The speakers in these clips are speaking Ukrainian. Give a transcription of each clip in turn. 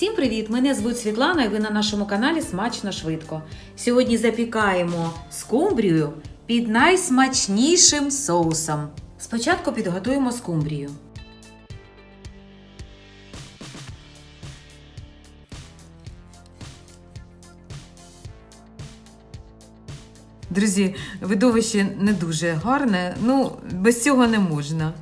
Всім привіт! Мене звуть Світлана і ви на нашому каналі Смачно швидко. Сьогодні запікаємо скумбрію під найсмачнішим соусом. Спочатку підготуємо скумбрію. Друзі, видовище не дуже гарне, ну без цього не можна.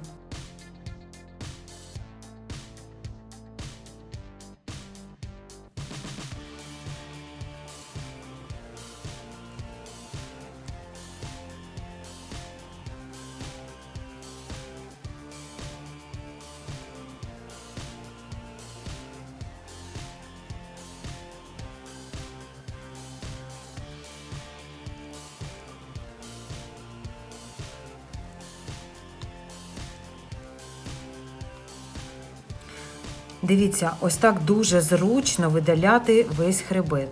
Дивіться, ось так дуже зручно видаляти весь хребет.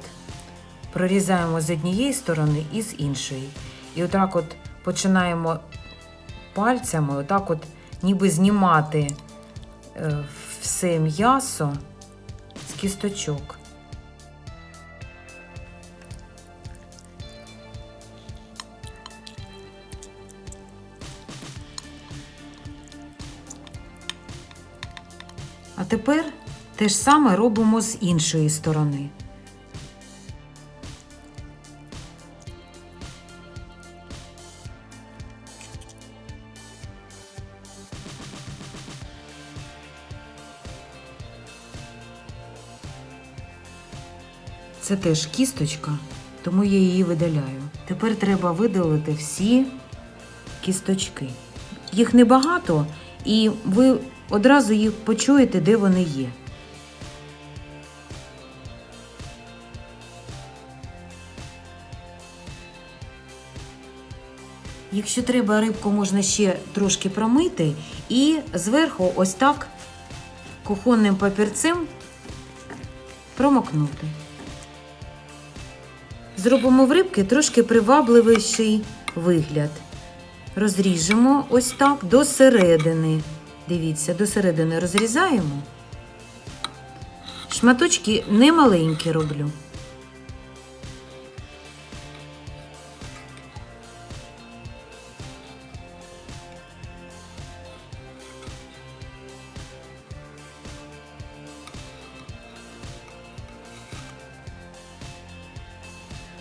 Прорізаємо з однієї сторони і з іншої. І отак от починаємо пальцями, отак от ніби знімати е, все м'ясо з кісточок. Тепер те ж саме робимо з іншої сторони. Це теж кісточка, тому я її видаляю. Тепер треба видалити всі кісточки. Їх небагато, і ви одразу їх почуєте, де вони є. Якщо треба, рибку можна ще трошки промити і зверху ось так кухонним папірцем промокнути. Зробимо в рибки трошки привабливіший вигляд. Розріжемо ось так до середини. Дивіться, до середини розрізаємо. Шматочки не маленькі роблю.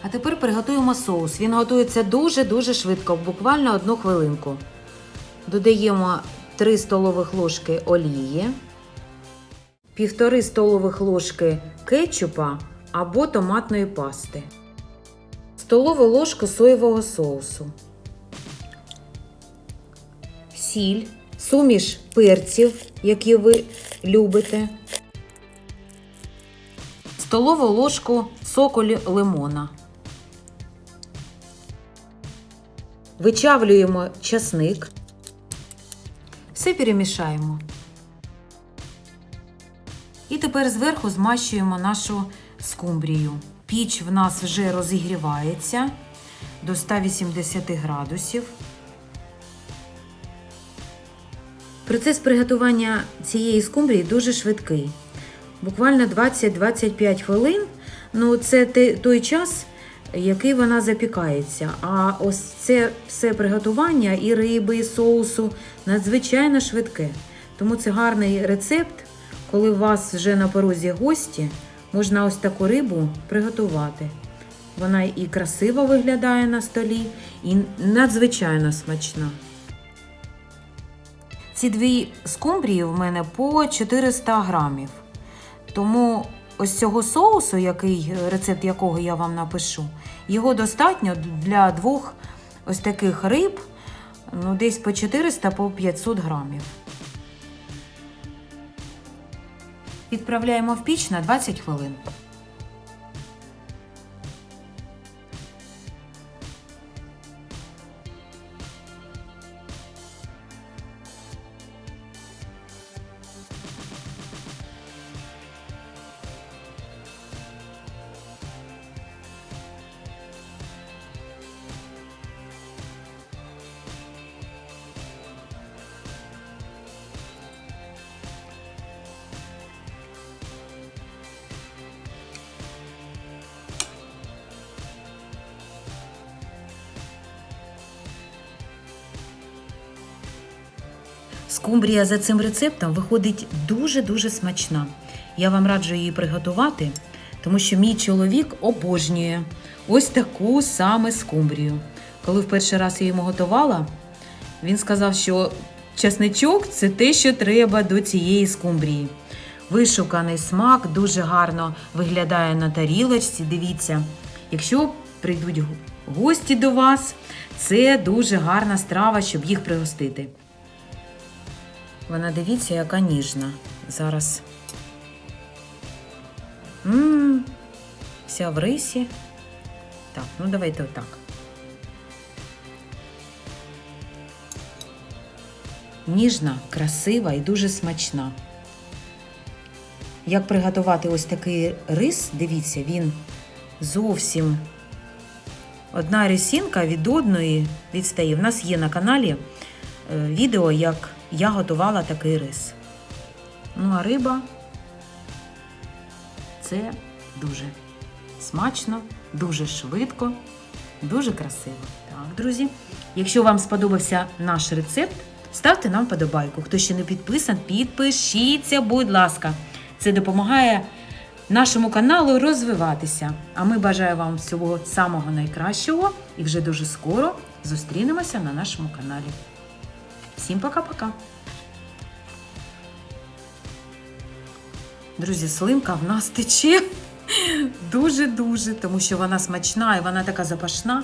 А тепер приготуємо соус. Він готується дуже-дуже швидко, буквально одну хвилинку. Додаємо 3 столових ложки олії, 1,5 столових ложки кетчупа або томатної пасти, столову ложку соєвого соусу, сіль, суміш перців, які ви любите, столову ложку соку лимона. Вичавлюємо часник. Все перемішаємо. І тепер зверху змащуємо нашу скумбрію. Піч в нас вже розігрівається до 180 градусів. Процес приготування цієї скумбрії дуже швидкий. Буквально 20-25 хвилин. Ну, це той час, який вона запікається. А ось це все приготування і риби, і соусу надзвичайно швидке. Тому це гарний рецепт, коли у вас вже на порозі гості, можна ось таку рибу приготувати. Вона і красиво виглядає на столі, і надзвичайно смачна. Ці дві скумбрії в мене по 400 грамів. Тому ось цього соусу, який, рецепт якого я вам напишу, його достатньо для двох ось таких риб, ну десь по 400 по 500 грамів. Відправляємо в піч на 20 хвилин. Скумбрія за цим рецептом виходить дуже-дуже смачна. Я вам раджу її приготувати, тому що мій чоловік обожнює ось таку саме скумбрію. Коли в перший раз я йому готувала, він сказав, що чесничок це те, що треба до цієї скумбрії. Вишуканий смак дуже гарно виглядає на тарілочці. Дивіться, якщо прийдуть гості до вас, це дуже гарна страва, щоб їх пригостити. Вона дивіться, яка ніжна. Зараз. Мм, вся в рисі. Так, ну давайте отак. Ніжна, красива і дуже смачна. Як приготувати ось такий рис, дивіться, він зовсім одна рисінка від одної відстає. В нас є на каналі е, відео, як я готувала такий рис. Ну, а риба це дуже смачно, дуже швидко, дуже красиво. Так, друзі, якщо вам сподобався наш рецепт, ставте нам подобайку. Хто ще не підписан, підпишіться, будь ласка. Це допомагає нашому каналу розвиватися. А ми бажаємо вам всього самого найкращого і вже дуже скоро зустрінемося на нашому каналі. Всім пока-пока! Друзі, слинка в нас тече дуже-дуже, тому що вона смачна і вона така запашна.